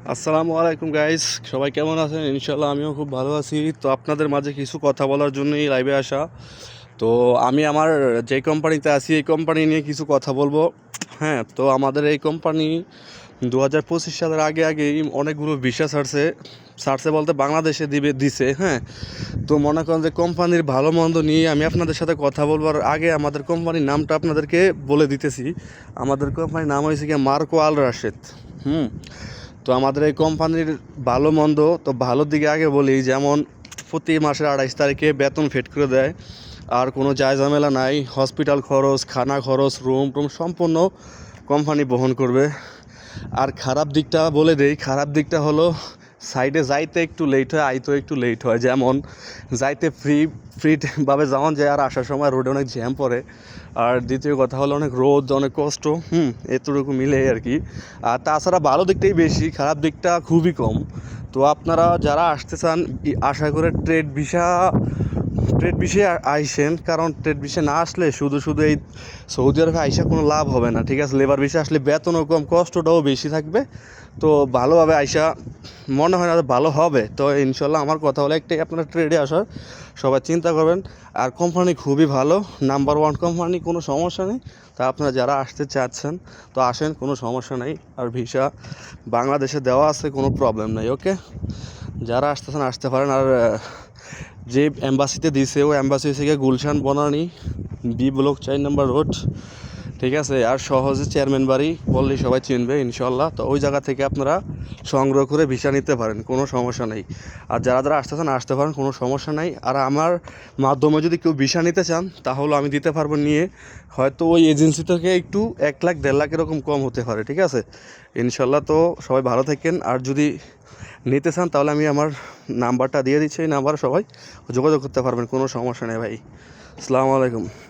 আসসালামু আলাইকুম গাইস সবাই কেমন আছেন? ইনশাল্লাহ আমিও খুব ভালো আছি। তো আপনাদের মাঝে কিছু কথা বলার জন্যই লাইভে আসা। তো আমি আমার যে কোম্পানিতে আছি, এই কোম্পানি নিয়ে কিছু কথা বলব। হ্যাঁ তো আমাদের এই কোম্পানি দু হাজার পঁচিশ সালের আগে আগেই অনেকগুলো ভিসা ছাড়ছে। ছাড়ছে বলতে বাংলাদেশে দিবে, দিছে হ্যাঁ। তো মনে করেন যে কোম্পানির ভালো মন্দ নিয়ে আমি আপনাদের সাথে কথা বলবার আগে আমাদের কোম্পানির নামটা আপনাদেরকে বলে দিতেছি। আমাদের কোম্পানির নাম হয়েছে কি মার্কো আল রাশেদ হুম। তো আমাদের এই কোম্পানির ভালো মন্দ, তো ভালো দিকে আগে বলি, যেমন প্রতি মাসের আড়াইশ তারিখে বেতন ফেট করে দেয়। আর কোনো যায় ঝামেলা নাই হসপিটাল খরচ, খানা খরচ রুম টুম সম্পূর্ণ কোম্পানি বহন করবে। আর খারাপ দিকটা বলে দেই, খারাপ দিকটা হলো সাইডে যাইতে একটু লেট হয়, আইতেও একটু লেট হয়। যেমন যাইতে ফ্রি ফ্রিভাবে যেমন যায়, আর আসার সময় রোডে অনেক জ্যাম পড়ে। আর দ্বিতীয় কথা হলো, অনেক রোদ, অনেক কষ্ট, হুম, এতটুকু মিলে আর কি আর তাছাড়া ভালো দিকটাই বেশি, খারাপ দিকটা খুবই কম। তো আপনারা যারা আসতে চান, আশা করে ট্রেড ভিসা ট্রেড বিষয়ে আইসেন, কারণ ট্রেড বিষয়ে না আসলে শুধু শুধু এই সৌদি আরবে আইসা কোনো লাভ হবে না, ঠিক আছে? লেবার বিষয়ে আসলে বেতনও কম, কষ্টটাও বেশি থাকবে। তো ভালোভাবে আইসা মনে হয় না ভালো হবে। তো ইনশাল্লাহ আমার কথা হলো একটাই, আপনারা ট্রেডে আসার সবাই চিন্তা করবেন। আর কোম্পানি খুবই ভালো, নাম্বার ওয়ান কোম্পানি, কোনো সমস্যা নেই। তা আপনারা যারা আসতে চাচ্ছেন, তো আসেন, কোনো সমস্যা নেই। আর ভিসা বাংলাদেশে দেওয়া আছে, কোনো প্রবলেম নেই, ওকে? যারা আসতেছেন, আসতে পারেন। আর যে অ্যাম্বাসিতে দিছে, ও অ্যাম্বাসি থেকে গুলশান, বনানি, বি ব্লক চার নম্বর রোড। ঠিক আছে? আর সহজে চেয়ারম্যান বাড়ি বললেই সবাই চিনবে ইনশাল্লাহ তো ওই জায়গা থেকে আপনারা সংগ্রহ করে ভিসা নিতে পারেন, কোনো সমস্যা নেই। আর যারা যারা আসতে চান আসতে পারেন, কোনো সমস্যা নেই। আর আমার মাধ্যমে যদি কেউ ভিসা নিতে চান, তাহলে আমি দিতে পারব নিয়ে। হয়তো ওই এজেন্সি থেকে একটু এক লাখ, দেড় লাখ এরকম কম হতে পারে, ঠিক আছে? ইনশাল্লাহ তো সবাই ভালো থাকেন। আর যদি নিতে চান, তাহলে আমি আমার নাম্বারটা দিয়ে দিচ্ছে, এই নাম্বার সবাই যোগাযোগ করতে পারবেন, কোনো সমস্যা নেই ভাই। আসসালামু আলাইকুম।